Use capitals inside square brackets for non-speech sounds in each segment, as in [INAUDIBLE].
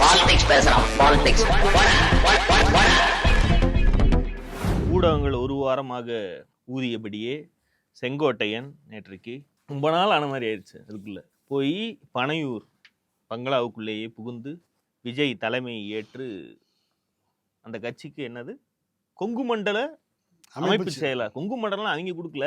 Politics பேசுறான் politics ஊடகங்கள் ஒரு வாரமாக ஊதியபடியே செங்கோட்டையன் நேற்றைக்கு ரொம்ப நாள் ஆன மாதிரி ஆயிடுச்சு அதுக்குள்ள. போய் பனையூர் பங்களாவுக்குள்ளேயே புகுந்து விஜய் தலைமையை ஏற்று அந்த கட்சிக்கு என்னது? கொங்கு மண்டல அமைப்பு செயலர் கொங்கு மண்டலம் அவங்க கொடுக்கல.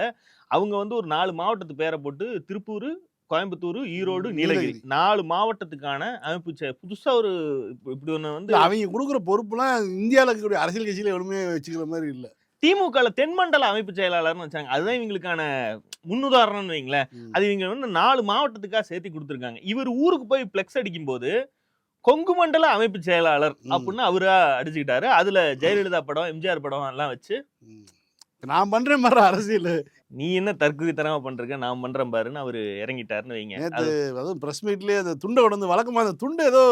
அவங்க வந்து ஒரு நாலு மாவட்டத்து பேரை போட்டு திருப்பூர் கோயம்புத்தூர் ஈரோடு நீலகிரி. நாலு மாவட்டத்துக்கான அமைப்பு புதுசா ஒரு இப்ப- இப்படி ஒண்ணு வந்து அவங்க கொடுக்குற பொறுப்புலாம் இந்தியாவில் இருக்கக்கூடிய அரசியல் கட்சியில எவ்வளவுமே வச்சுக்கிற மாதிரி இல்ல திமுக தென்மண்டல அமைப்பு செயலாளர்னு வச்சாங்க அதுதான் இவங்களுக்கான முன்னுதாரணம்னு வைங்களேன். அது இவங்க வந்து நாலு மாவட்டத்துக்காக சேர்த்து கொடுத்துருக்காங்க இவர் ஊருக்கு போய் பிளெக்ஸ் அடிக்கும் போது கொங்கு மண்டல அமைப்பு செயலாளர். அப்படின்னு அவரா அடிச்சுக்கிட்டாரு அதுல ஜெயலலிதா படம் எம்ஜிஆர் படம் எல்லாம் வச்சு. நான் பண்றேன் மாதிரி அரசியல் நீ என்ன தற்குறித்தனமா பண்றீங்க நான் பண்றேன் பாருன்னு அவரு இறங்கிட்டாருன்னு வைங்க. அது அதுவும் பிரஸ் மீட்லயே அந்த துண்டை கொண்டு வழக்கமா அந்த துண்டு ஏதோ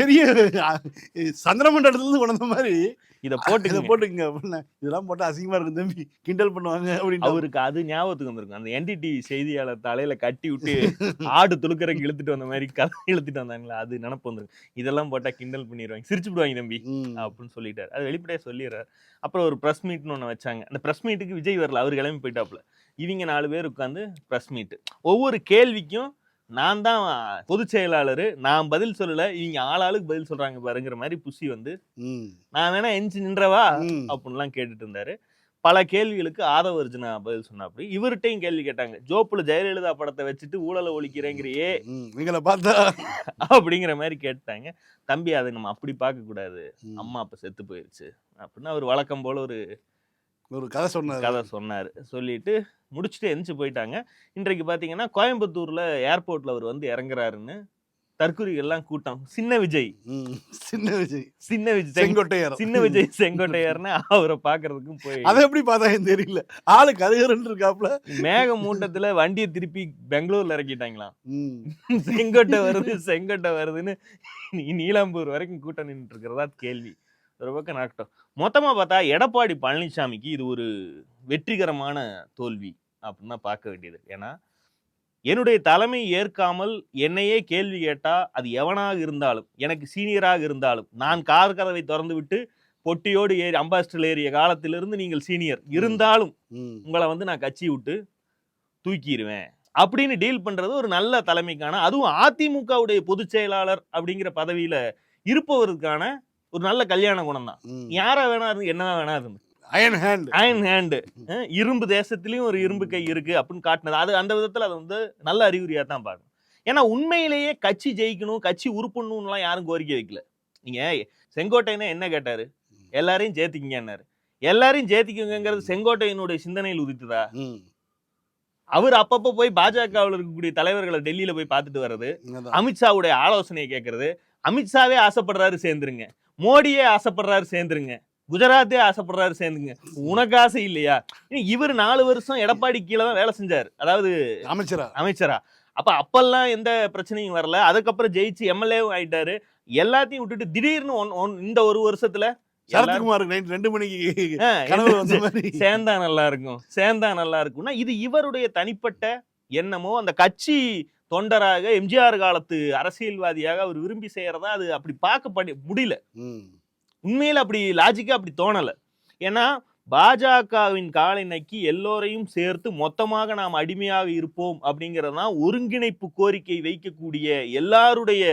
பெரிய சந்திரமண்டலத்துல இருந்து கொண்டு வந்த மாதிரி இத இதை போட்டு போட்டுக்கங்க அப்படின்னு இதெல்லாம் போட்டா அசிங்கமா இருக்கும் தம்பி. கிண்டல் பண்ணுவாங்க அப்படின்னு அவருக்கு அது ஞாபகத்துக்கு வந்திருக்கும். அந்த என்டிடி செய்தியாளர் தலையில கட்டி விட்டு ஆடு துளுக்கறக்கு இழுத்துட்டு வந்த மாதிரி கதை இழுத்துட்டு வந்தாங்களா அது நினப்பு வந்துருக்கும். இதெல்லாம் போட்டா கிண்டல் பண்ணிடுவாங்க சிரிச்சு விடுவாங்க தம்பி. அப்படின்னு சொல்லிட்டாரு. அது வெளிப்படையா சொல்லிடுறாரு. அப்புறம் ஒரு ப்ரெஸ் மீட்னு ஒன்று வச்சாங்க. அந்த ப்ரெஸ் மீட்டுக்கு விஜய் வரல. அவர் கிளம்பி போயிட்டாப்புல. இவங்க நாலு பேர் உட்காந்து ப்ரெஸ் மீட் ஒவ்வொரு கேள்விக்கும் நான் தான் பொதுச் செயலாளர் நான் பதில் சொல்லல இவங்க ஆளாளுக்கு பதில் சொல்றாங்க பாருங்கிற மாதிரி புசி வந்து. நான் வேணா எஞ்சி நின்றவா. அப்படின்லாம் கேட்டுட்டு இருந்தாரு. பல கேள்விகளுக்கு ஆதவ அர்ஜுனா பதில் சொன்னாப்படி இவர்கிட்டையும் கேள்வி கேட்டாங்க. ஜோப்புல ஜெயலலிதா படத்தை வச்சுட்டு ஊழலை ஒழிக்கிறேங்கிறியே. ம். இவங்கள பார்த்தா. அப்படிங்கிற மாதிரி கேட்டாங்க. தம்பி அதை நம்ம அப்படி பார்க்க கூடாது. அம்மா அப்ப செத்து போயிருச்சு. அப்படின்னு அவர் வழக்கம் போல ஒரு ஒரு கதை சொன்னார். கதை சொன்னார். சொல்லிட்டு முடிச்சுட்டு எந்திரிச்சு போயிட்டாங்க. இன்றைக்கு பார்த்தீங்கன்னா கோயம்புத்தூர்ல ஏர்போர்ட்ல அவர் வந்து இறங்குறாருன்னு தற்குறிகள்லாம் கூட்டம். சின்ன விஜய். சின்ன விஜய். சின்ன விஜய் செங்க- செங்கோட்டையர். சின்ன விஜய் செங்கோட்டையர்னு அவரை பார்க்கறதுக்கும் போய் அதை எப்படி பார்த்தாங்கன்னு தெரியல. ஆளு கருகருன்னு இருக்காப்ல. மேக மூட்டத்துல வண்டியை திருப்பி பெங்களூர்ல இறக்கிட்டாங்களாம். செங்கோட்டை வருது செங்கோட்டை வருதுன்னு நீலாம்பூர் வரைக்கும் கூட்டம் நின்றுட்டு இருக்கிறதா கேள்வி. ஒரு பக்கம் நடக்கட்டும். மொத்தமா பார்த்தா எடப்பாடி பழனிசாமிக்கு இது ஒரு வெற்றிகரமான தோல்வி அப்படின்னு தான் பார்க்க வேண்டியது. ஏன்னா என்னுடைய தலைமை ஏற்காமல் என்னையே கேள்வி கேட்டா அது எவனாக இருந்தாலும் எனக்கு சீனியராக இருந்தாலும் நான் கார் கதவை திறந்து விட்டு பொட்டியோடு ஏறி அம்பாஸ்டர் ஏறிய காலத்திலிருந்து நீங்கள் சீனியர் இருந்தாலும். உங்களை வந்து நான் கட்சி விட்டு தூக்கிடுவேன் அப்படின்னு டீல் பண்றது ஒரு நல்ல தலைமைக்கான அதுவும் அதிமுகவுடைய பொதுச் செயலாளர் அப்படிங்கிற பதவியில இருப்பவருக்கான ஒரு நல்ல கல்யாண குணம் தான். யாரா வேணா இருந்து என்னவா வேணா இருந்து. அயன் ஹேண்ட் அயன் ஹேண்டு இரும்பு தேசத்திலயும் ஒரு இரும்பு கை இருக்கு அப்படின்னு காட்டினது. அது அந்த விதத்துல அது வந்து நல்ல அறிகுறியா தான் பார்க்கணும் ஏன்னா உண்மையிலேயே கட்சி ஜெயிக்கணும் கட்சி உருப்படணும்லாம் யாரும் கோரிக்கை வைக்கல. நீங்க செங்கோட்டையனே என்ன கேட்டாரு? எல்லாரையும் சேர்த்திக்கிங்கன்னாரு எல்லாரையும் சேர்த்திக்குங்கிறது செங்கோட்டையனுடைய சிந்தனையில் உதித்ததா. அவர் அப்பப்போ போய் பாஜகவில் இருக்கக்கூடிய தலைவர்களை டெல்லியில போய் பார்த்துட்டு வர்றது. அமித்ஷாவுடைய ஆலோசனையை கேட்கறது அமித்ஷாவே ஆசைப்படுறாரு சேர்ந்துருங்க. மோடியே ஆசைப்படுறாரு சேர்ந்துருங்க. குஜராத்தே ஆசைப்படுறாரு சேர்ந்துங்க. உனக்கு ஆசை இல்லையா? இவர் நாலு வருஷம் எடப்பாடி கீழே தான் வேலை செஞ்சார். அதாவது அமைச்சரா? அமைச்சரா. அப்ப அப்பெல்லாம் எந்த பிரச்சனையும் வரல. அதுக்கப்புறம் ஜெயிச்சு எம்எல்ஏவும் ஆயிட்டாரு. எல்லாத்தையும் விட்டுட்டு திடீர்னு ஒன்- ஒன்- இந்த ஒரு வருஷத்துல சரத்குமார் ரெண்டு மணிக்கு சேர்ந்தா நல்லா இருக்கும். சேர்ந்தா நல்லா இருக்கும்னா இது இவருடைய தனிப்பட்ட எண்ணமோ அந்த கட்சி தொண்டராக எம்ஜிஆர் காலத்து அரசியல்வாதியாக அவர் விரும்பி செய்யறதா அது அப்படி பார்க்கப்பட முடியல. ம். உண்மையில அப்படி லாஜிக்கா அப்படி தோணல. ஏன்னா பாஜகவின் காலை நக்கி எல்லோரையும் சேர்த்து மொத்தமாக நாம் அடிமையாக இருப்போம் அப்படிங்கிறது தான் ஒருங்கிணைப்பு கோரிக்கை வைக்கக்கூடிய எல்லாருடைய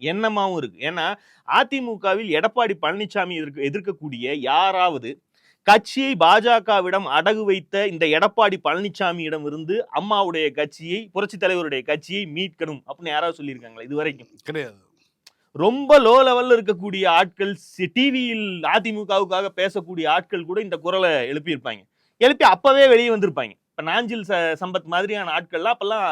எண்ணமாவும் இருக்கு. ஏன்னா அதிமுகவில் எடப்பாடி பழனிசாமி எதிர்க்க எதிர்க்கக்கூடிய யாராவது கட்சியை பாஜகவிடம் அடகு வைத்த இந்த எடப்பாடி பழனிசாமியிடம் இருந்து அம்மாவுடைய கட்சியை புரட்சி தலைவருடைய கட்சியை மீட்கணும் அப்படின்னு யாராவது சொல்லியிருக்காங்களா இது வரைக்கும் கிடையாது. ரொம்ப லோ லெவல்ல இருக்கக்கூடிய ஆட்கள் டிவியில் அதிமுகவுக்காக பேசக்கூடிய ஆட்கள் கூட இந்த குரலை எழுப்பியிருப்பாங்க. எழுப்பி அப்பவே வெளியே வந்திருப்பாங்க. இப்ப நாஞ்சில் சம்பத் மாதிரியான ஆட்கள்லாம் அப்பெல்லாம்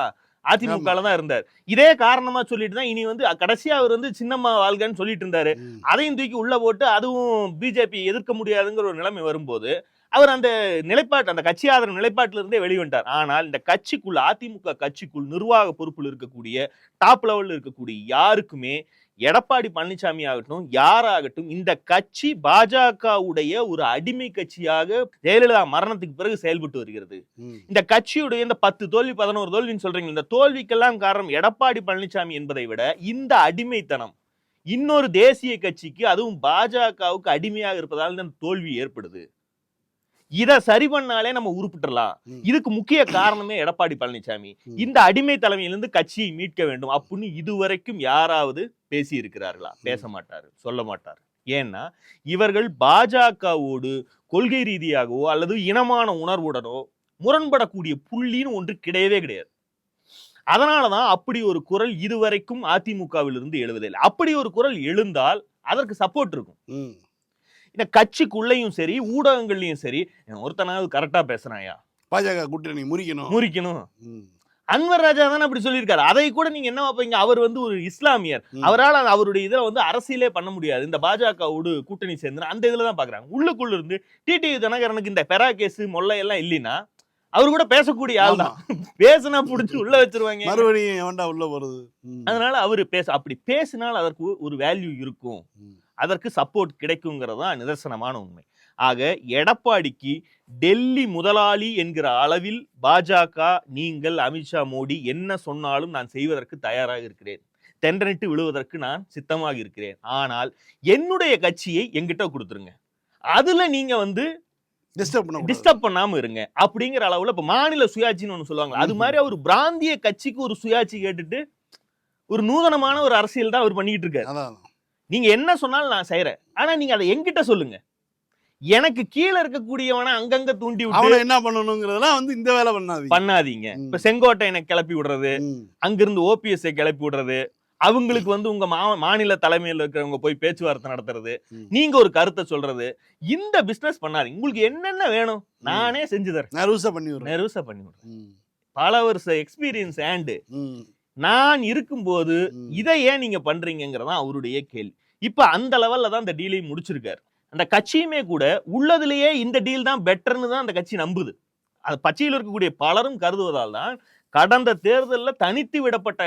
அதிமுகல தான் இருந்தார். இதே காரணமா சொல்லிட்டு தான் இனி வந்து கடைசியா அவர் வந்து சின்னம்மா வாழ்கன்னு சொல்லிட்டு இருந்தாரு. அதையும் தூக்கி உள்ள போட்டு அதுவும் பிஜேபி எதிர்க்க முடியாதுங்கிற ஒரு நிலைமை வரும்போது அவர் அந்த நிலைப்பாட்டு அந்த கட்சி ஆதரவு நிலைப்பாட்டில இருந்தே வெளிவந்தார். ஆனால் இந்த கட்சிக்குள் அதிமுக கட்சிக்குள் நிர்வாக பொறுப்பில் இருக்கக்கூடிய டாப் லெவல்ல இருக்கக்கூடிய யாருக்குமே எடப்பாடி பழனிசாமி ஆகட்டும் யாராகட்டும் இந்த கட்சி பாஜகவுடைய ஒரு அடிமை கட்சியாக ஜெயலலிதா மரணத்துக்கு பிறகு செயல்பட்டு வருகிறது. இந்த கட்சியுடைய இந்த பத்து தோல்வி பதினோரு தோல்வின்னு சொல்றீங்க இந்த தோல்விக்கெல்லாம் காரணம் எடப்பாடி பழனிசாமி என்பதை விட இந்த அடிமைத்தனம். இன்னொரு தேசிய கட்சிக்கு அதுவும் பாஜகவுக்கு அடிமையாக இருப்பதால் தான் தோல்வி ஏற்படுது. இத சரி பண்ணாலே நம்ம உருப்பிட்டுறலாம். ம். இதுக்கு முக்கிய காரணமே எடப்பாடி பழனிசாமி. இந்த அடிமை தலைமையிலிருந்து கட்சியை மீட்க வேண்டும் அப்படின்னு இதுவரைக்கும் யாராவது பேசி இருக்கிறார்களா பேச மாட்டாரு சொல்ல மாட்டாரு. ஏன்னா இவர்கள் பாஜகவோடு கொள்கை ரீதியாகவோ அல்லது இனமான உணர்வுடனோ முரண்படக்கூடிய புள்ளின்னு ஒன்று கிடையவே கிடையாது. அதனாலதான் அப்படி ஒரு குரல் இதுவரைக்கும் அதிமுகவிலிருந்து எழுவதில்லை. அப்படி ஒரு குரல் எழுந்தால் அதற்கு சப்போர்ட் இருக்கும். இந்த கட்சிக்குள்ளேயும் சரி ஊடகங்கள்லயும் சரி ஒருத்தனாவது கரெக்டா பேசுறாயா? பாஜக கூட்டணி முறிக்கணும். முறிக்கணும். அன்வர் ராஜா தானே அப்படி சொல்லியிருக்காரு. அதை கூட நீங்க என்ன வைப்பீங்க? அவர் வந்து ஒரு இஸ்லாமியர். அவரால் அவருடைய இதுல வந்து அரசியலே பண்ண முடியாது. இந்த பாஜகவோடு கூட்டணி சேர்ந்து அந்த இதுல தான் பாக்குறாங்க. உள்ளுக்குள்ள இருந்து டிடிவி தினகரனுக்கு இந்த பெரா கேஸ் மொல்லை எல்லாம் இல்லைன்னா அவர் கூட பேசக்கூடிய ஆள் தான். பேசுனா புடிச்சு உள்ள வச்சிருவாங்க. மறுபடியும் எவன்டா உள்ள போறது? ம். அதனால அவரு பேச அப்படி பேசினால் அதற்கு ஒரு வேல்யூ இருக்கும். அதற்கு சப்போர்ட் கிடைக்குங்கிறது தான் நிதர்சனமான உண்மை. ஆக எடப்பாடிக்கு டெல்லி முதலாளி என்கிற அளவில் பாஜக நீங்கள் அமித்ஷா மோடி என்ன சொன்னாலும் நான் செய்வதற்கு தயாராக இருக்கிறேன். தென்றனிட்டு விழுவதற்கு நான் சித்தமாக இருக்கிறேன். ஆனால் என்னுடைய கட்சியை எங்கிட்ட கொடுத்துருங்க. அதுல நீங்க வந்து டிஸ்டர்ப் பண்ண டிஸ்டர்ப் பண்ணாம இருங்க. அப்படிங்கிற அளவுல இப்ப மாநில சுயாட்சின்னு ஒண்ணு சொல்லுவாங்க அது. மாதிரி அவர் பிராந்திய கட்சிக்கு ஒரு சுயாட்சி கேட்டுட்டு ஒரு நூதனமான ஒரு அரசியல் தான் அவர் பண்ணிட்டு இருக்காரு. அதான் நீங்க என்ன சொன்னாலும் நான் செய்யறேன் ஆனா நீங்க அதை என்கிட்ட சொல்லுங்க எனக்கு கீழே இருக்கக்கூடியவனை அங்கங்க தூண்டி விட்டு என்ன பண்ணணுங்கிறதெல்லாம் வந்து இந்த வேலை பண்ணாதீங்க பண்ணாதீங்க. இப்ப செங்கோட்டையனை கிளப்பி விடுறது. அங்கிருந்து ஓபிஎஸ் கிளப்பி விடுறது அவங்களுக்கு வந்து உங்க மா- மாநில தலைமையில் இருக்கிறவங்க போய் பேச்சுவார்த்தை நடத்துறது. நீங்க ஒரு கருத்தை சொல்றது இந்த பிசினஸ் பண்ணாதீங்க உங்களுக்கு என்னென்ன வேணும் நானே செஞ்சு தரேன் நர்வஸா பண்ணி விடுறேன் நெருசா பண்ணி விடுறேன். பல வருஷ எக்ஸ்பீரியன்ஸ் ஆண்டு. நான் இருக்கும்போது. இதை ஏன் நீங்க பண்றீங்கிறதான் அவருடைய கேள்வி. இப்ப அந்த லெவல்ல தான் இந்த டீலை முடிச்சிருக்காரு. அந்த கட்சியுமே கூட உள்ளதுலயே இந்த டீல் தான் பெட்டர்னு தான் அந்த கட்சி நம்புது. அது பச்சையில் இருக்கக்கூடிய பலரும் கருதுவதால் தான் கடந்த தேர்தலில் தனித்து விடப்பட்ட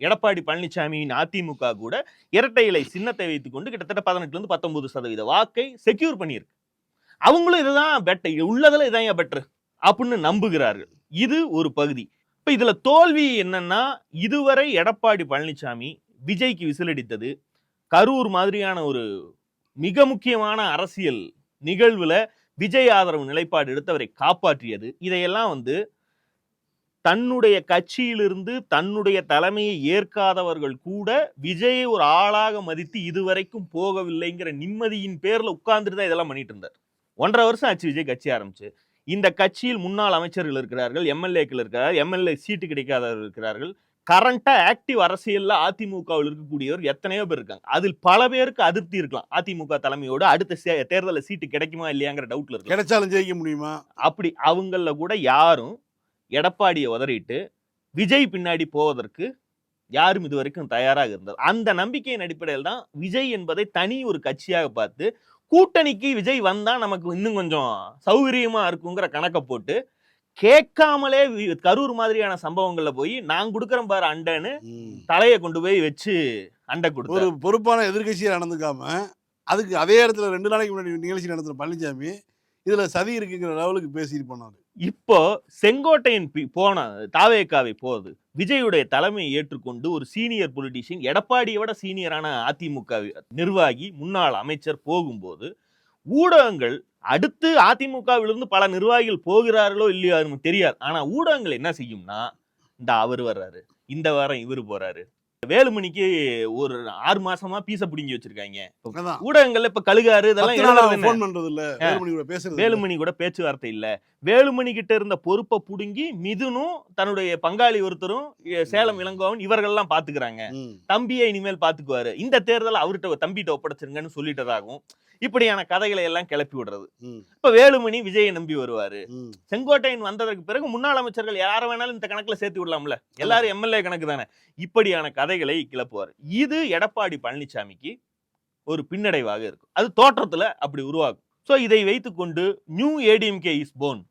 எடப்பாடி பழனிசாமியின் அதிமுக கூட இரட்டை இலை சின்னத்தை வைத்துக்கொண்டு கிட்டத்தட்ட பதினெட்டுல இருந்து பத்தொன்பது சதவீத வாக்கை செக்யூர் பண்ணியிருக்கு. அவங்களும் இதுதான் பெட்டர் உள்ளதுல இதான் பெட்டர் அப்படின்னு நம்புகிறார்கள். இது ஒரு பகுதி. இப்போ இதில் தோல்வி என்னன்னா இதுவரை எடப்பாடி பழனிசாமி விஜய்க்கு விசிலடித்தது கரூர் மாதிரியான ஒரு மிக முக்கியமான அரசியல் நிகழ்வில் விஜய் ஆதரவு நிலைப்பாடு எடுத்தவரை காப்பாற்றியது. இதையெல்லாம் வந்து தன்னுடைய கட்சியிலிருந்து தன்னுடைய தலைமையை ஏற்காதவர்கள் கூட விஜயை ஒரு ஆளாக மதித்து இதுவரைக்கும் போகவில்லைங்கிற நிம்மதியின் பேரில் உட்கார்ந்துட்டு தான் இதெல்லாம் பண்ணிட்டு இருந்தார். ஒன்றரை வருஷம் ஆச்சு விஜய் கட்சி ஆரம்பிச்சு. இந்த கட்சியில் முன்னாள் அமைச்சர்கள் இருக்கிறார்கள் எம்எல்ஏக்கள் இருக்கிறார்கள் எம்எல்ஏ சீட்டு கிடைக்காதவர்கள் இருக்கிறார்கள். கரண்டா ஆக்டிவ் அரசியல்ல அதிமுகவில் இருக்கக்கூடியவர் எத்தனையோ பேர் இருக்காங்க. அதில் பல பேருக்கு அதிருப்தி இருக்கலாம். அதிமுக தலைமையோடு அடுத்த தேர்தல்ல சீட்டு கிடைக்குமா இல்லையாங்கிற டவுட்ல இருக்கலாம். கிடைச்சாலும் ஜெயிக்க முடியுமா? அப்படி அவங்கள கூட யாரும் எடப்பாடியை உதறிட்டு விஜய் பின்னாடி போவதற்கு யாரும் இது வரைக்கும் தயாராக இருந்தார் அந்த நம்பிக்கையின் அடிப்படையில் தான் விஜய் என்பதை தனி ஒரு கட்சியாக பார்த்து கூட்டணிக்கு விஜய் வந்தா நமக்கு இன்னும் கொஞ்சம் சௌகரியமா இருக்குங்கிற கணக்கை போட்டு கேட்காமலே கரூர் மாதிரியான சம்பவங்கள்ல போய் நான் கொடுக்குறேன் பாரு அண்டைன்னு. தலையை கொண்டு போய் வச்சு அண்டை கொடுத்தாரு ஒரு பொறுப்பான எதிர்க்கட்சியா நடந்துக்காம அதுக்கு அதே இடத்துல ரெண்டு நாளைக்கு முன்னாடி நிகழ்ச்சி நடத்துற பழனிசாமி இதுல சதி இருக்குங்கிற லெவலுக்கு பேசிட்டு போனாரு இப்போ செங்கோட்டையின் பி- போன தாவேக்காவை போகுது விஜயுடைய தலைமையை ஏற்றுக்கொண்டு ஒரு சீனியர் பொலிட்டீஷியன் எடப்பாடியை விட சீனியரான அதிமுக நிர்வாகி முன்னாள் அமைச்சர் போகும்போது ஊடகங்கள் அடுத்து அதிமுகவிலிருந்து பல நிர்வாகிகள் போகிறார்களோ இல்லையோ நமக்கு தெரியாது. ஆனால் ஊடகங்கள் என்ன செய்யும்னா இந்த அவர் வர்றாரு இந்த வாரம் இவர் போறாரு வேலுமணிக்கு ஒரு ஆறு மாசமா பீச பிடுங்கி வச்சிருக்காங்க. ஊடகங்கள்ல இப்ப கழுகாரு இதெல்லாம் பண்றது இல்ல வேலுமணி கூட பேசுறது. வேலுமணி கூட பேச்சுவார்த்தை இல்ல. வேலுமணி கிட்ட இருந்த பொறுப்பை புடுங்கி மிதுனும் தன்னுடைய பங்காளி ஒருத்தரும் சேலம் இளங்கோவன் இவர்கள்லாம் பாத்துக்கிறாங்க. ம். தம்பியை இனிமேல் பாத்துக்குவாரு. இந்த தேர்தலை அவர்கிட்ட தம்பிட்ட ஒப்படைச்சிருங்கன்னு சொல்லிட்டதாகவும் இப்படியான கதைகளை எல்லாம் கிளப்பி விடுறது. இப்ப வேலுமணி விஜயை நம்பி வருவாரு. செங்கோட்டையன் வந்ததற்கு பிறகு முன்னாள் அமைச்சர்கள் யார வேணாலும் இந்த கணக்குல சேர்த்து விடலாம்ல. எல்லாரும் எம்எல்ஏ கணக்கு தானே. இப்படியான கதைகளை கிளப்புவார். இது எடப்பாடி பழனிசாமிக்கு ஒரு பின்னடைவாக இருக்கும். அது தோற்றத்துல அப்படி உருவாகும். ஸோ இதை வைத்துக்கொண்டு நியூ ஏடிஎம்கே இஸ் போன்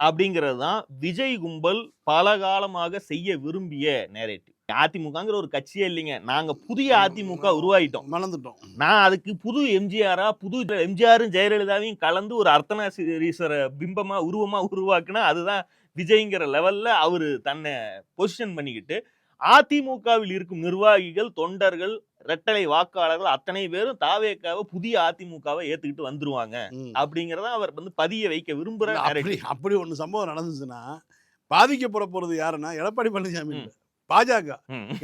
அப்படிங்கிறது தான் விஜய் கும்பல் பல காலமாக செய்ய விரும்பிய நேரேட்டிவ் அதிமுகங்கிற ஒரு கட்சியே இல்லைங்க. நாங்க புதிய அதிமுக உருவாயிட்டோம். மறந்துட்டோம். நான் அதுக்கு புது எம்ஜிஆரா புது எம்ஜிஆரும் ஜெயலலிதாவையும் கலந்து ஒரு அர்த்தநாசீஸ்வர பிம்பமா உருவமா உருவாக்குனா அதுதான் விஜய்ங்கிற லெவல்ல அவரு தன்னை பொசிஷன் பண்ணிக்கிட்டு அதிமுகவில் இருக்கும் நிர்வாகிகள் தொண்டர்கள் ரெட்டலை வாக்காளர்கள் அத்தனை பேரும் தாவேக்காவை புதிய அதிமுகவை ஏத்துக்கிட்டு வந்துருவாங்க. அப்படிங்கறத அவர் வந்து பதிய வைக்க விரும்புற அப்படி ஒண்ணு சம்பவம் நடந்துச்சுன்னா பாதிக்கப்பட போறது யாருன்னா எடப்பாடி பழனிசாமி பாஜக.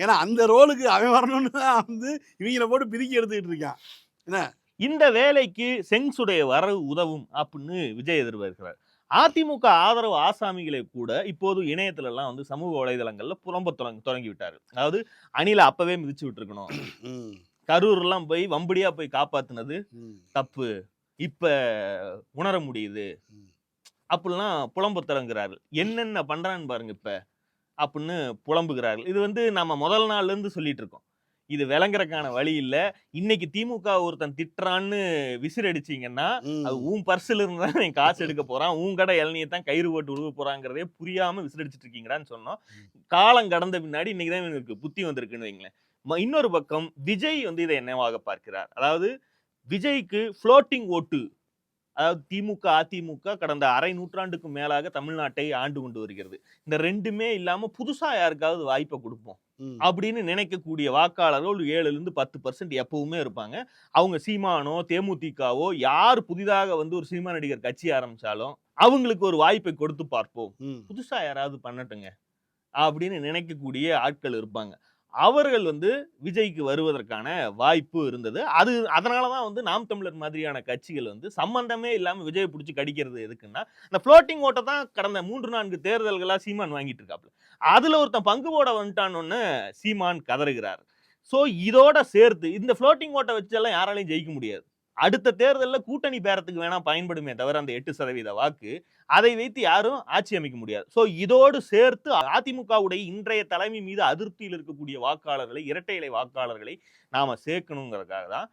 ஏன்னா அந்த ரோலுக்கு அவன் வரணும்னு தான் வந்து இவங்கள போட்டு பிரிக்கி எடுத்துக்கிட்டு இருக்கான். இந்த வேலைக்கு செங்சுடைய வரவு உதவும் அப்படின்னு விஜய் எதிர்பார்க்கிறார். அதிமுக ஆதரவு ஆசாமிகளை கூட இப்போது இணையத்துல எல்லாம் வந்து சமூக வலைதளங்கள்ல புலம்ப தொடங்கி தொடங்கி விட்டாரு அதாவது அணில அப்பவே மிதிச்சு விட்டுருக்கணும். ம், கரூர் எல்லாம் போய் வம்படியா போய் காப்பாத்துனது தப்பு. இப்ப உணர முடியுது. அப்படிலாம் புலம்பு தொடங்குறார்கள். என்னென்ன பண்றான்னு பாருங்க இப்ப. அப்படின்னு புலம்புகிறார்கள். இது வந்து நம்ம முதல் நாள்ல இருந்து சொல்லிட்டு இருக்கோம் இது விளங்குறதுக்கான வழி இல்ல. இன்னைக்கு திமுக ஒருத்தன் திட்டுறான்னு விசிறடிச்சீங்கன்னா. அது உன் பர்சுல இருந்து நீ காசு [LAUGHS] எடுக்க போறான். உன் கடை இளநியை தான் கயிறு போட்டு விழுக போறாங்கிறதே புரியாம விசிறடிச்சிட்டு இருக்கீங்கடான்னு சொன்னோம் காலம் கடந்த பின்னாடி இன்னைக்கு தான் இவனுக்கு புத்தி வந்திருக்குன்னு வைங்களேன். இன்னொரு பக்கம் விஜய் வந்து இதை என்னவாக பார்க்கிறார்? அதாவது விஜய்க்கு ஃப்ளோட்டிங் ஓட்டு அதாவது திமுக அதிமுக கடந்த அரை நூற்றாண்டுக்கு மேலாக தமிழ்நாட்டை ஆண்டு கொண்டு வருகிறது இந்த ரெண்டுமே இல்லாம புதுசா யாருக்காவது வாய்ப்பை கொடுப்போம். அப்படின்னு நினைக்கக்கூடிய வாக்காளர்கள் ஒரு ஏழுல இருந்து பத்து பர்சன்ட் எப்பவுமே இருப்பாங்க அவங்க சீமானோ தேமுதிகவோ யார் புதிதாக வந்து ஒரு சினிமா நடிகர் கட்சி ஆரம்பிச்சாலும் அவங்களுக்கு ஒரு வாய்ப்பை கொடுத்து பார்ப்போம். புதுசா யாராவது பண்ணட்டுங்க அப்படின்னு நினைக்கக்கூடிய ஆட்கள் இருப்பாங்க அவர்கள் வந்து விஜய்க்கு வருவதற்கான வாய்ப்பு இருந்தது. அது அதனால தான் வந்து நாம் தமிழர் மாதிரியான கட்சிகள் வந்து சம்பந்தமே இல்லாமல் விஜயை பிடிச்சி கடிக்கிறது எதுக்குன்னா இந்த ஃப்ளோட்டிங் ஓட்டை தான் கடந்த மூன்று நான்கு தேர்தல்களாக சீமான் வாங்கிட்டு இருக்காப்ல. அதில் ஒருத்தன் பங்கு போட வந்துட்டான்னு சீமான் கதறுகிறார். ஸோ இதோட சேர்த்து இந்த ஃப்ளோட்டிங் ஓட்டை வச்செல்லாம் யாராலையும் ஜெயிக்க முடியாது. அடுத்த தேர்தலில் கூட்டணி பேரத்துக்கு வேணா பயன்படுமே தவிர அந்த எட்டு சதவீத வாக்கு அதை வைத்து யாரும் ஆட்சி அமைக்க முடியாது சோ இதோடு சேர்த்து அதிமுகவுடைய இன்றைய தலைமை மீது அதிருப்தியில் இருக்கக்கூடிய வாக்காளர்களை இரட்டை இலை வாக்காளர்களை நாம சேர்க்கணுங்கிறதுக்காக தான்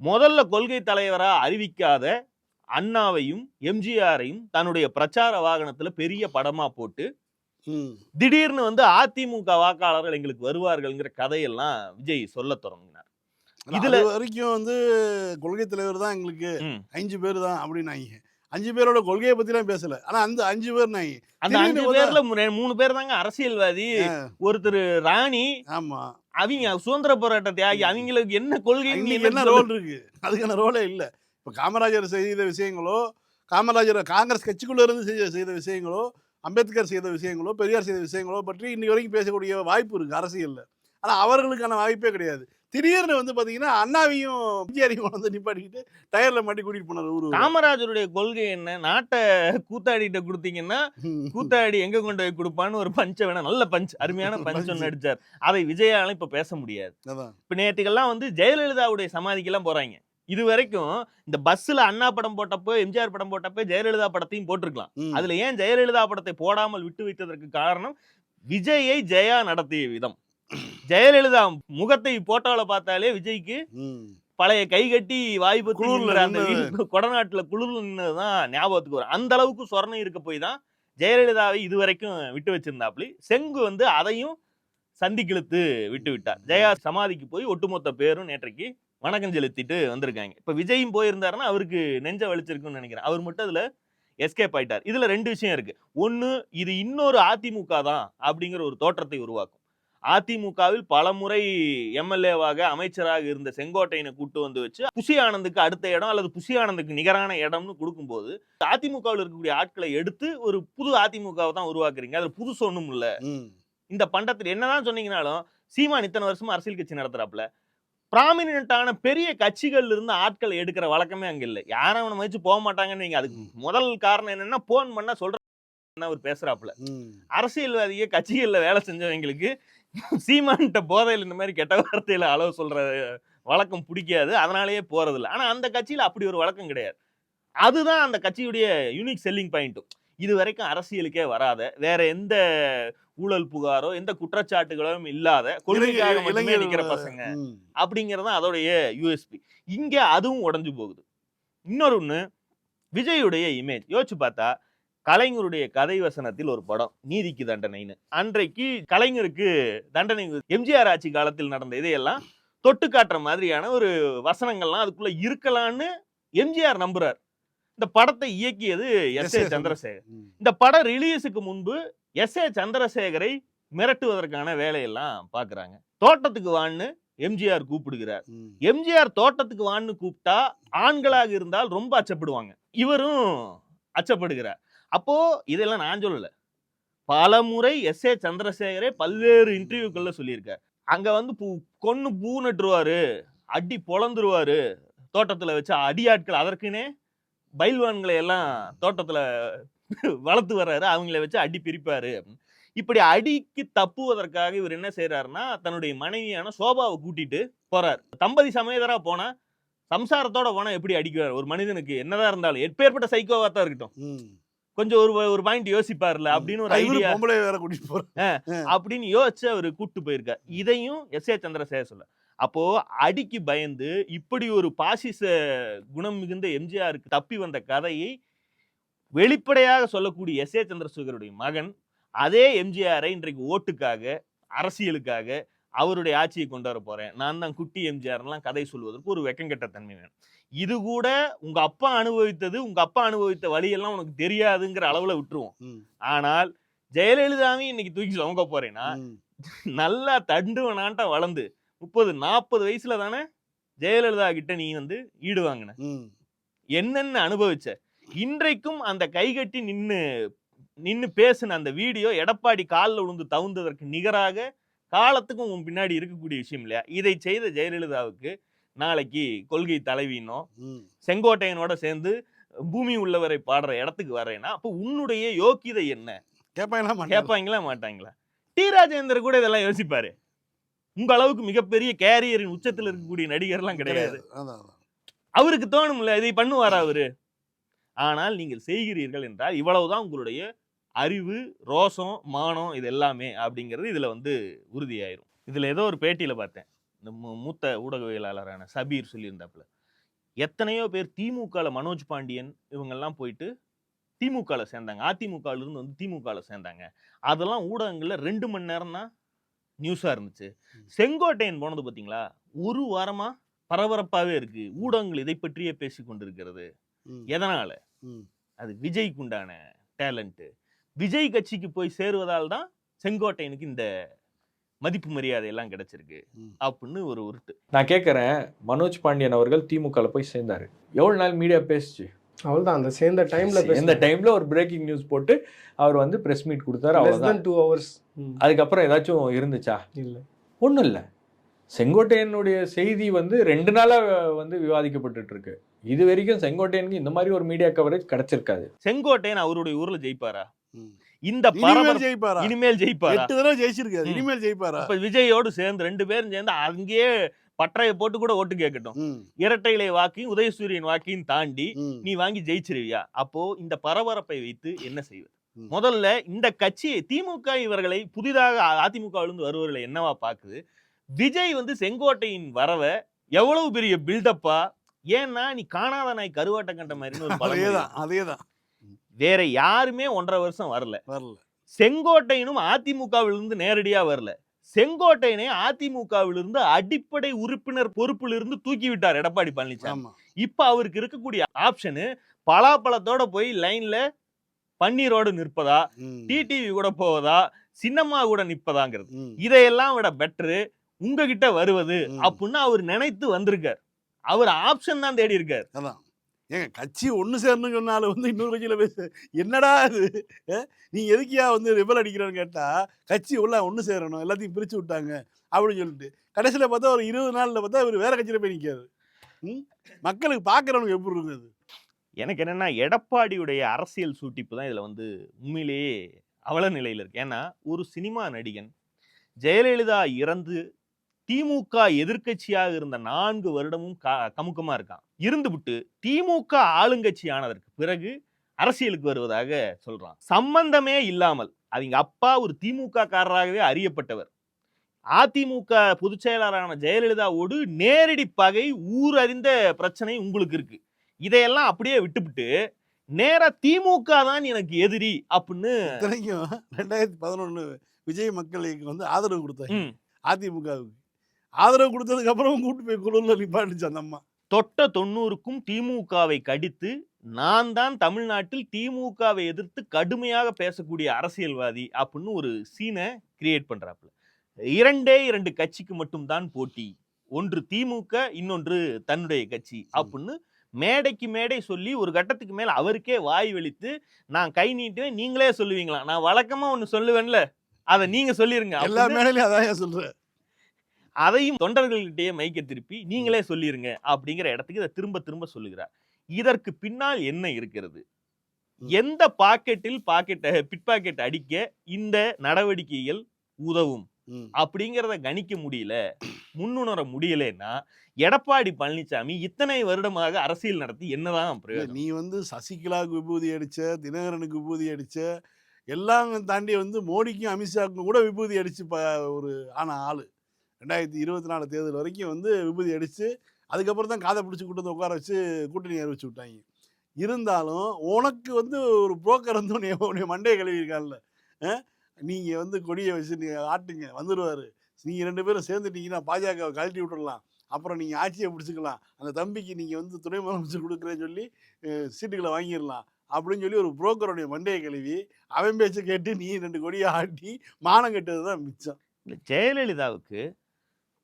முதல்ல கொள்கை தலைவரா அறிவிக்காத அண்ணாவையும் எம்ஜிஆரையும் தன்னுடைய பிரச்சார வாகனத்துல பெரிய படமா போட்டு. திடீர்னு வந்து அதிமுக வாக்காளர்கள் எங்களுக்கு வருவார்கள்ங்கிற கதையெல்லாம் விஜய் சொல்ல தொடங்கினார் இதுல வரைக்கும் வந்து கொள்கை தலைவர் தான் எங்களுக்கு. அஞ்சு பேர் தான் அப்படின்னாங்க. அஞ்சு பேரோட கொள்கையை பத்திலாம் பேசல. ஆனா அந்த அஞ்சு பேர் நாங்க அந்த அஞ்சு பேர்ல மூணு- பேர் தாங்க அரசியல்வாதி ஒருத்தர் ராணி ஆமா. அவங்க சுதந்திர போராட்ட தியாகி அவங்களுக்கு என்ன கொள்கை என்ன ரோல் இருக்கு? அதுக்கான ரோலே இல்ல. இப்ப காமராஜர் செய்த விஷயங்களோ காமராஜர் காங்கிரஸ் கட்சிக்குள்ள இருந்து செய்த செய்த விஷயங்களோ அம்பேத்கர் செய்த விஷயங்களோ பெரியார் செய்த விஷயங்களோ பற்றி இன்னைக்கு வரைக்கும் பேசக்கூடிய வாய்ப்பு இருக்கு அரசியல்ல. ஆனா அவர்களுக்கான வாய்ப்பே கிடையாது. திடீர்னு வந்து பாத்தீங்கன்னா அண்ணாவையும் எம்ஜிஆரையும் வந்து நிப்பாட்டிக்கிட்டு டயர்ல மாட்டி கூட்டிட்டு போனார் ஊரு காமராஜருடைய கொள்கை என்ன? நாட்டை கூத்தாடிட்ட கொடுத்தீங்கன்னா [LAUGHS] கூத்தாடி எங்க கொண்டு போய் கொடுப்பான்னு ஒரு பஞ்ச வேணா நல்ல பஞ்ச் அருமையான [LAUGHS] பஞ்ச். ஒன்று. அடிச்சார் அதை விஜயால இப்ப பேச முடியாது. இப்ப நேற்றுக்கெல்லாம் வந்து ஜெயலலிதாவுடைய சமாதிக்கெல்லாம் போறாங்க. இது வரைக்கும் இந்த பஸ்ல அண்ணா படம் போட்டப்போ எம்ஜிஆர் படம் போட்டப்போ ஜெயலலிதா படத்தையும் போட்டிருக்கலாம். அதுல ஏன் ஜெயலலிதா படத்தை போடாமல் விட்டு வைத்ததற்கு காரணம் விஜயை ஜெயா நடத்திய விதம். ஜெயலலிதா முகத்தை போட்டோல பார்த்தாலே விஜய்க்கு ம். பழைய கைகட்டி வாய்ப்பு குளிர்ல அந்த கொடநாட்டுல குளிர்ல நின்னதுதான் ஞாபகத்துக்கு வரும். அந்த அளவுக்கு சொரணை இருக்க போய் தான் ஜெயலலிதாவை இதுவரைக்கும் விட்டு வச்சிருந்தாப்லி செங்கு வந்து அதையும் சந்திக்கிழுத்து விட்டு விட்டார். ஜெயா சமாதிக்கு போய் ஒட்டுமொத்த பேரும் நேற்றைக்கு வணக்கம் செலுத்திட்டு வந்திருக்காங்க. இப்ப விஜயும் போயிருந்தாருன்னா அவருக்கு நெஞ்ச வலிச்சிருக்குன்னு நினைக்கிறேன். அவர் மட்டும் அதுல எஸ்கேப் ஆயிட்டார். இதுல ரெண்டு விஷயம் இருக்கு. ஒண்ணு இது இன்னொரு அதிமுக தான் அப்படிங்கிற ஒரு தோற்றத்தை உருவாக்கும். அதிமுகவில் பல முறை எம்எல்ஏவாக அமைச்சராக இருந்த செங்கோட்டையனை கூட்டு வந்து வச்சு புசி ஆனந்துக்கு அடுத்த இடம் அல்லது புசி ஆனந்துக்கு நிகரான இடம்னு கொடுக்கும்போது அதிமுகவில் இருக்கக்கூடிய ஆட்களை எடுத்து ஒரு புது அதிமுகவை தான் உருவாக்குறீங்க. அதுல புதுசு ஒண்ணும் இல்ல. இந்த பண்டத்தில் என்னதான் சொன்னீங்கனாலும் சீமான் இத்தனை வருஷமா அரசியல் கட்சி நடத்துறாப்புல. ப்ராமினென்ட்டான பெரிய கட்சிகள்ல இருந்து ஆட்களை எடுக்கிற வழக்கமே அங்க இல்ல. யாரும் அவனை மதிச்சு போக மாட்டாங்கன்னு நீங்க அதுக்கு முதல் காரணம் என்னன்னா போன் பண்ணா சொல்ற அவர் பேசுறாப்புல. அரசியல்வாதிய கட்சிகள்ல வேலை செஞ்சவங்களுக்கு சீமான்கிட்ட போதையில் இந்த மாதிரி கெட்ட வார்த்தையில அளவு சொல்ற வழக்கம் பிடிக்காது. அதனாலேயே போறதில்ல. ஆனா அந்த கட்சியில அப்படி ஒரு வழக்கம் கிடையாது. அதுதான் அந்த கட்சியுடைய யூனிக் செல்லிங் பாயிண்ட்டும் இது வரைக்கும் அரசியலுக்கே வராத வேற எந்த ஊழல் புகாரோ எந்த குற்றச்சாட்டுகளும் இல்லாத கொள்கைக்காக மட்டுமே நிக்கிற பசங்க. அப்படிங்கிறது அதோடைய யூஎஸ்பி இங்க அதுவும் உடைஞ்சு போகுது. இன்னொரு ஒண்ணு விஜயுடைய இமேஜ் யோசிச்சு பார்த்தா கலைஞருடைய கதை வசனத்தில் ஒரு படம் நீதிக்கு தண்டனைன்னு. அன்றைக்கு கலைஞருக்கு தண்டனை எம்ஜிஆர் ஆட்சி காலத்தில் நடந்த இதையெல்லாம் தொட்டு காட்டுற மாதிரியான ஒரு வசனங்கள்லாம் அதுக்குள்ள இருக்கலான்னு எம்ஜிஆர் நம்புறார். இந்த படத்தை இயக்கியது எஸ் ஏ. சந்திரசேகர். இந்த படம் ரிலீஸுக்கு முன்பு எஸ் ஏ சந்திரசேகரை மிரட்டுவதற்கான வேலையெல்லாம் பார்க்கறாங்க தோட்டத்துக்கு வான்னு எம்ஜிஆர் கூப்பிடுகிறார். எம்ஜிஆர் தோட்டத்துக்கு வான்னு கூப்பிட்டா ஆண்களாக இருந்தால் ரொம்ப அச்சப்படுவாங்க. இவரும் அச்சப்படுகிறார். அப்போ இதெல்லாம் நான் சொல்லல. பல முறை எஸ். ஏ. சந்திரசேகரே பல்வேறு இன்டர்வியூக்கள்ல சொல்லியிருக்கார். அங்க வந்து பூ கொன்னு பூ நட்டுருவாரு அடி பொழந்துருவாரு தோட்டத்துல வச்சு அடியாட்கள் அதற்குனே பைல்வான்களை எல்லாம் தோட்டத்துல வளர்த்து வர்றாரு அவங்கள வச்சு அடி பிரிப்பாரு. இப்படி அடிக்கு தப்புவதற்காக இவர் என்ன செய்யறாருன்னா தன்னுடைய மனைவியான சோபாவை கூட்டிட்டு போறார். தம்பதி சமேதரா போனா சம்சாரத்தோட போனா எப்படி அடிக்கிறார் ஒரு மனிதனுக்கு என்னதான் இருந்தாலும் எப்பேற்பட்ட சைக்கோவா தான் இருக்கட்டும். கொஞ்சம் ஒரு ஒரு பாயிண்ட் யோசிப்பார்ல அப்படின்னு ஒரு ஐடியா வேற கூட்டிட்டு போற அப்படின்னு யோசிச்சு அவர் கூட்டு போயிருக்கார். இதையும் எஸ் ஏ சந்திரசேகர் சொல்ல. அப்போ அடிக்கு பயந்து இப்படி ஒரு பாசிச குணம் மிகுந்த எம்ஜிஆருக்கு தப்பி வந்த கதையை வெளிப்படையாக சொல்லக்கூடிய எஸ் ஏ சந்திரசேகருடைய மகன் அதே எம்ஜிஆரை இன்றைக்கு ஓட்டுக்காக அரசியலுக்காக அவருடைய ஆட்சியை கொண்டு வர போறேன் நான் தான் குட்டி எம்ஜிஆர்லாம் கதை சொல்வதற்கு ஒரு வெக்கங்கெட்ட தன்மை வேணும் இது கூட உங்க அப்பா அனுபவித்தது உங்க அப்பா அனுபவித்த வழியெல்லாம் உனக்கு தெரியாதுங்கிற அளவுல விட்டுருவோம். ஆனால் ஜெயலலிதாவையும் இன்னைக்கு தூக்கி சுமக்க போறேன்னா. நல்லா தண்டுவனாட்டம் வளர்ந்து முப்பது நாற்பது வயசுல தானே ஜெயலலிதா கிட்ட நீ வந்து ஈடு வாங்கின. என்னென்ன அனுபவிச்ச இன்றைக்கும் அந்த கைகட்டி நின்னு நின்னு பேசின அந்த வீடியோ எடப்பாடி காலில் விழுந்து தவுந்ததற்கு நிகராக காலத்துக்கும் உன் பின்னாடி இருக்கக்கூடிய விஷயம் இல்லையா? இதை செய்த ஜெயலலிதாவுக்கு நாளைக்கு கொள்கை தலைவினோ. செங்கோட்டையனோட சேர்ந்து பூமி உள்ளவரை பாடுற இடத்துக்கு வரேன்னா அப்போ உன்னுடைய யோக்கியதை என்ன? கேட்பாங்களா? கேட்பாங்களா மாட்டாங்களா? டி. ராஜேந்தர் கூட இதெல்லாம் யோசிப்பாரு. உங்க அளவுக்கு மிகப்பெரிய கேரியரின் உச்சத்தில் இருக்கக்கூடிய நடிகர்லாம் கிடையாது. அதான், அதான். அவருக்கு தோணும்ல இதை பண்ணுவாரா அவரு? ஆனால் நீங்கள் செய்கிறீர்கள் என்றால் இவ்வளவுதான் உங்களுடைய அறிவு ரோசம் மானம் இது எல்லாமே அப்படிங்கிறது இதுல வந்து உறுதியாயிரும். இதுல ஏதோ ஒரு பேட்டியில பார்த்தேன். இந்த மூத்த ஊடகவியலாளரான சபீர் சொல்லியிருந்தாப்புல. எத்தனையோ பேர் திமுகல மனோஜ் பாண்டியன் இவங்கெல்லாம் போயிட்டு திமுகல சேர்ந்தாங்க. அதிமுகல இருந்து வந்து திமுகல சேர்ந்தாங்க. அதெல்லாம் ஊடகங்கள்ல ரெண்டு மணி நேரம் தான் நியூஸா இருந்துச்சு. செங்கோட்டையன் போனது பாத்தீங்களா ஒரு வாரமா பரபரப்பாவே இருக்கு. ஊடகங்கள் இதை பற்றியே பேசி கொண்டிருக்கிறது. எதனால. அது விஜய்க்கு உண்டான டேலண்ட் விஜய் கட்சிக்கு போய் சேருவதால் தான் செங்கோட்டையனுக்கு இந்த மதிப்பு மரியாதை எல்லாம் கிடைச்சிருக்கு. அப்படின்னு ஒரு உருட்டு. நான் கேட்குறேன் மனோஜ் பாண்டியன் அவர்கள் திமுகவில் போய் சேர்ந்தாரு. எவ்வளோ நாள் மீடியா பேசுச்சு? அவ்வளவுதான். அந்த சேர்ந்த டைம்ல இந்த டைம்ல ஒரு பிரேக்கிங் நியூஸ் போட்டு அவர் வந்து பிரஸ் மீட் கொடுத்தாரு லெஸ் அவ்வளோதான் தென் டூ ஹவர்ஸ் அதுக்கப்புறம் ஏதாச்சும் இருந்துச்சா? இல்ல. ஒன்றும் இல்லை. செங்கோட்டையனுடைய செய்தி வந்து ரெண்டு நாளாக வந்து விவாதிக்கப்பட்டுட்டு இருக்கு இது வரைக்கும் செங்கோட்டையனுக்கு இந்த மாதிரி ஒரு மீடியா கவரேஜ் கிடைச்சிருக்காது. செங்கோட்டையன் அவருடைய ஊர்ல ஜெயிப்பாரா. இந்த ஜெயிப்பாரா? இனிமேல் ஜெயிப்பாரா? எட்டு தடவை ஜெயிச்சிருக்காரு. இனிமேல் ஜெயிப்பாரா? இப்ப விஜயோடு சேர்ந்து ரெண்டு பேரும் சேர்ந்து அங்கேயே பட்டறையை போட்டு கூட ஓட்டு கேட்கட்டும். ம். இரட்டையிலை வாக்கையும் உதயசூரியன் வாக்கையும் தாண்டி. நீ வாங்கி ஜெயிச்சிருவியா? அப்போ இந்த பரபரப்பை வைத்து என்ன செய்வது. முதல்ல இந்த கட்சியை திமுக இவர்களை புதிதாக அதிமுகவிலிருந்து வருவர்களை என்னவா பாக்குது விஜய் வந்து செங்கோட்டையின் வரவை எவ்வளவு பெரிய பில்டப்பா ஏன்னா நீ காணாத நாய் கருவாட்டை கண்ட பழமொழி அதேதான். அதேதான். வேற யாருமே ஒன்றரை வருஷம் வரல. வரல. செங்கோட்டையனும் அதிமுகவிலிருந்து நேரடியா வரல. செங்கோட்டையனை அதிமுகவிலிருந்து அடிப்படை உறுப்பினர் பொறுப்பிலிருந்து தூக்கி விட்டார் எடப்பாடி பழனிசாமி. இப்ப அவருக்கு இருக்கக்கூடிய ஆப்ஷனு பலாப்பழத்தோட போய் லைன்ல பன்னீரோடு நிற்பதா. டிடிவி கூட போவதா சின்னம்மா கூட நிற்பதாங்கிறது. இதையெல்லாம் விட பெட்ரு உங்ககிட்ட வருவது. அப்படின்னு அவர் நினைத்து வந்திருக்கார். அவர் ஆப்ஷன் தான் தேடி இருக்கார் அதான். ஏங்க கட்சி ஒன்று சேரணும்னு சொன்னாலும் வந்து இன்னொரு கட்சியில் பேச என்னடா இது? நீ எதுக்கியா வந்து ரிபல் அடிக்கிறேன்னு கேட்டால் கட்சி உள்ள ஒன்று சேரணும் எல்லாத்தையும் பிரித்து விட்டாங்க அப்படின்னு சொல்லிட்டு. கடைசியில் பார்த்தா ஒரு இருபது நாளில் பார்த்தா இவர் வேற கட்சியில் போய் நிற்காரு மக்களுக்கு பார்க்குறவனுக்கு எப்படி இருக்குது எனக்கு என்னன்னா எடப்பாடியுடைய அரசியல் சூட்டிப்பு தான் இதில் வந்து உண்மையிலேயே அவல நிலையில் இருக்கு. ஏன்னா ஒரு சினிமா நடிகன் ஜெயலலிதா இறந்து திமுக எதிர்க்கட்சியாக இருந்த நான்கு வருடமும் க- கமுக்கமாக இருக்கான். இருந்துவிட்டு திமுக ஆளுங்கட்சி ஆனதற்கு பிறகு அரசியலுக்கு வருவதாக சொல்றான். சம்பந்தமே இல்லாமல் அவங்க அப்பா ஒரு திமுக காரராகவே அறியப்பட்டவர். அதிமுக பொதுச் செயலாளரான ஜெயலலிதாவோடு நேரடி பகை ஊர் அறிந்த பிரச்சனை உங்களுக்கு இருக்கு. இதையெல்லாம் அப்படியே விட்டுவிட்டு நேரா திமுக தான் எனக்கு எதிரி அப்படின்னு இத்தனைக்கும் ரெண்டாயிரத்தி பதினொன்று விஜய் மக்களுக்கு வந்து ஆதரவு கொடுத்தாங்க. அதிமுகவுக்கு. ஆதரவு கொடுத்ததுக்கு அப்புறம் கூட்டு போய் குழுவில் நிப்பாட்டுச்சு அந்த அம்மா. தொட்ட தொண்ணூறுக்கும் திமுகவை கடித்து நான் தான் தமிழ்நாட்டில் திமுகவை எதிர்த்து கடுமையாக பேசக்கூடிய அரசியல்வாதி அப்படின்னு ஒரு சீனை கிரியேட் பண்றாப்புல. இரண்டே இரண்டு கட்சிக்கு மட்டும்தான் போட்டி. ஒன்று திமுக இன்னொன்று தன்னுடைய கட்சி அப்படின்னு மேடைக்கு மேடை சொல்லி ஒரு கட்டத்துக்கு மேல அவருக்கே வாய் வெளித்து நான் கை நீட்டுவேன் நீங்களே சொல்லுவீங்களா? நான் வழக்கமா ஒன்னு சொல்லுவேன்ல. அதை நீங்க சொல்லிருங்க எல்லா மேடையிலும் அதான் சொல்றேன் அதையும் தொண்டர்கள்கிட்டயே மைக்க திருப்பி நீங்களே சொல்லிருங்க அப்படிங்கிற இடத்துக்கு இதை திரும்ப திரும்ப சொல்லுகிறார். இதற்கு பின்னால் என்ன இருக்கிறது. எந்த பாக்கெட்டில் பாக்கெட்டை பிட் பாக்கெட் அடிக்க இந்த நடவடிக்கைகள் உதவும். அப்படிங்கிறத கணிக்க முடியல. முன்னுணர முடியலன்னா எடப்பாடி பழனிசாமி இத்தனை வருடமாக அரசியல் நடத்தி என்னதான் பிரயோஜனம்? நீ வந்து சசிகலாவுக்கு விபூதி அடிச்ச தினகரனுக்கு விபூதி அடிச்ச எல்லாம் தாண்டி வந்து மோடிக்கும் அமித்ஷாவுக்கும் கூட விபூதி அடிச்சு ஒரு ஆன ஆளு. ரெண்டாயிரத்தி இருபத்தி நாலு தேர்தல் வரைக்கும் வந்து விபூதி அடித்து அதுக்கப்புறம் தான் காதை பிடிச்சி கூட்டத்தை உட்கார வச்சு கூட்டணி அறிவிச்சு விட்டாங்க. இருந்தாலும் உனக்கு வந்து ஒரு புரோக்கர் வந்து உன்னை உன்னை மண்டையை கழுவிருக்கான்ல நீங்கள் வந்து கொடியை வச்சு நீங்கள் ஆட்டுங்க வந்துடுவார் நீங்கள் ரெண்டு பேரும் சேர்ந்துட்டீங்கன்னா பாஜகவை கழட்டி விட்டுடலாம் அப்புறம் நீங்கள் ஆட்சியை பிடிச்சிக்கலாம். அந்த தம்பிக்கு நீங்கள் வந்து துணை முதலமைச்சர் கொடுக்குறேன்னு சொல்லி சீட்டுகளை வாங்கிடலாம் அப்படின்னு சொல்லி ஒரு புரோக்கருடைய மண்டையை கழுவி அவன் பேச்சை கேட்டு நீ ரெண்டு கொடியை ஆட்டி மானம் கெட்டது தான் மிச்சம். இல்லை ஜெயலலிதாவுக்கு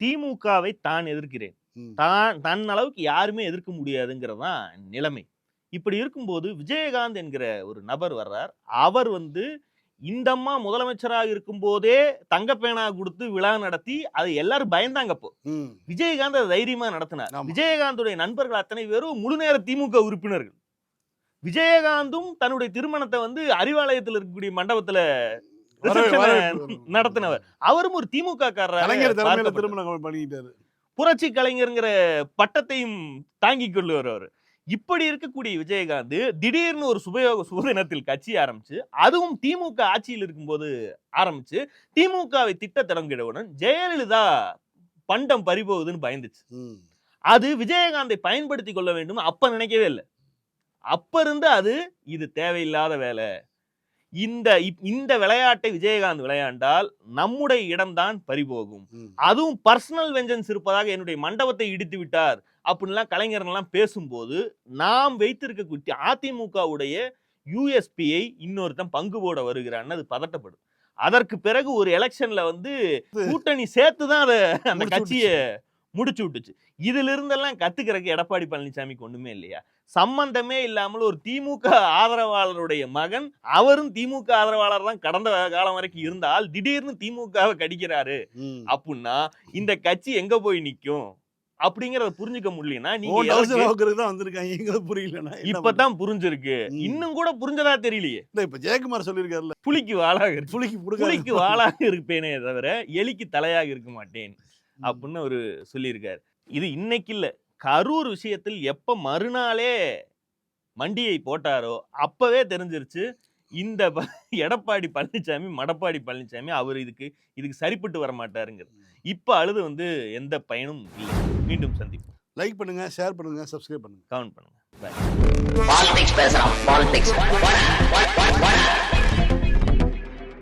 திமுகவை தான் எதிர்க்கிறேன். தான் தன் அளவுக்கு யாருமே எதிர்க்க முடியாதுங்கிறதான் நிலைமை. இப்படி இருக்கும்போது விஜயகாந்த் என்கிற ஒரு நபர் வர்றார். அவர் வந்து இந்த அம்மா முதலமைச்சராக இருக்கும்போதே தங்கப்பேனா கொடுத்து விழா நடத்தி அது எல்லாரும் பயந்தாங்க அப்போ. விஜயகாந்த் அதை தைரியமா நடத்தினார். விஜயகாந்துடைய நண்பர்கள் அத்தனை பேரும் முழு நேர திமுக உறுப்பினர்கள். விஜயகாந்தும் தன்னுடைய திருமணத்தை வந்து அறிவாலயத்தில் இருக்கக்கூடிய மண்டபத்துல நடத்தினவர். அவரும் ஒரு திமுக காரர் திருமணம் பண்ணிக்கிட்டாரு. புரட்சி கலைஞருங்கிற பட்டத்தையும் தாங்கிக் கொள்ளுவார் அவர். இப்படி இருக்கக்கூடிய விஜயகாந்த் திடீர்னு ஒரு சுபயோக சுபதினத்தில் கட்சி ஆரம்பிச்சு அதுவும் திமுக ஆட்சியில் இருக்கும்போது ஆரம்பிச்சு திமுகவை திட்ட தொடங்கியவுடன் ஜெயலலிதா பண்டம் பறிபோகுதுன்னு பயந்துச்சு. அது விஜயகாந்தை பயன்படுத்தி கொள்ள வேண்டும் அப்ப நினைக்கவே இல்லை. அப்ப இருந்து அது இது தேவையில்லாத வேலை. இந்த இந்த விளையாட்டை விஜயகாந்த் விளையாண்டால் நம்முடைய இடம்தான் பறிபோகும். அதுவும் பர்சனல் வெஞ்சன்ஸ் இருப்பதாக என்னுடைய மண்டபத்தை இடித்து விட்டார் அப்படின்லாம் கலைஞர்கள்லாம் பேசும்போது நாம் வைத்திருக்கக்கூடிய அதிமுகவுடைய யூஎஸ்பியை இன்னொருத்தன் பங்கு போட வருகிறான்னு அது பதட்டப்படும். அதற்கு பிறகு ஒரு எலெக்ஷன்ல வந்து கூட்டணி சேர்த்து தான் அதை அந்த கட்சியை முடிச்சு விட்டுச்சு. இதுல இருந்தெல்லாம் கத்துக்கிறதுக்கு எடப்பாடி பழனிசாமிக்கு ஒண்ணுமே இல்லையா? சம்பந்தமே இல்லாமல் ஒரு திமுக ஆதரவாளருடைய மகன் அவரும் திமுக ஆதரவாளர் தான் கடந்த காலம் வரைக்கும் இருந்தால் திடீர்னு திமுகவை கடிக்கிறாரு. அப்படின்னா இந்த கட்சி எங்க போய் நிக்கும்? அப்படிங்கறத புரிஞ்சுக்க முடியலன்னா நீங்க தான் வந்திருக்காங்க. எங்க பண்றது? இப்பதான் புரிஞ்சிருக்கு. இன்னும் கூட புரிஞ்சதா தெரியலையே. இப்ப ஜெயக்குமார் சொல்லியிருக்காருல்ல. புலிக்கு வாளாக புலிக்கு புலிக்கு வாளாக இருப்பேனே தவிர எலிக்கு தலையாக இருக்க மாட்டேன். அப்படின்னு அவரு சொல்லியிருக்காரு. இது இன்னைக்கு இல்ல. கரூர் விஷயத்தில் எப்ப மறுநாளே மண்டியை போட்டாரோ அப்பவே தெரிஞ்சிருச்சு. இந்த [LAUGHS] எடப்பாடி பழனிசாமி மடப்பாடி பழனிசாமி அவர் இதுக்கு இதுக்கு சரிப்பட்டு வர மாட்டாருங்கிறது. இப்ப அழுது வந்து எந்த பயனும் இல்லை. மீண்டும் சந்திப்போம். லைக் பண்ணுங்க ஷேர் பண்ணுங்க சப்ஸ்கிரைப் பண்ணுங்க. கமெண்ட் பண்ணுங்க. பாலிடிக்ஸ் பேசுறான் பாலிடிக்ஸ்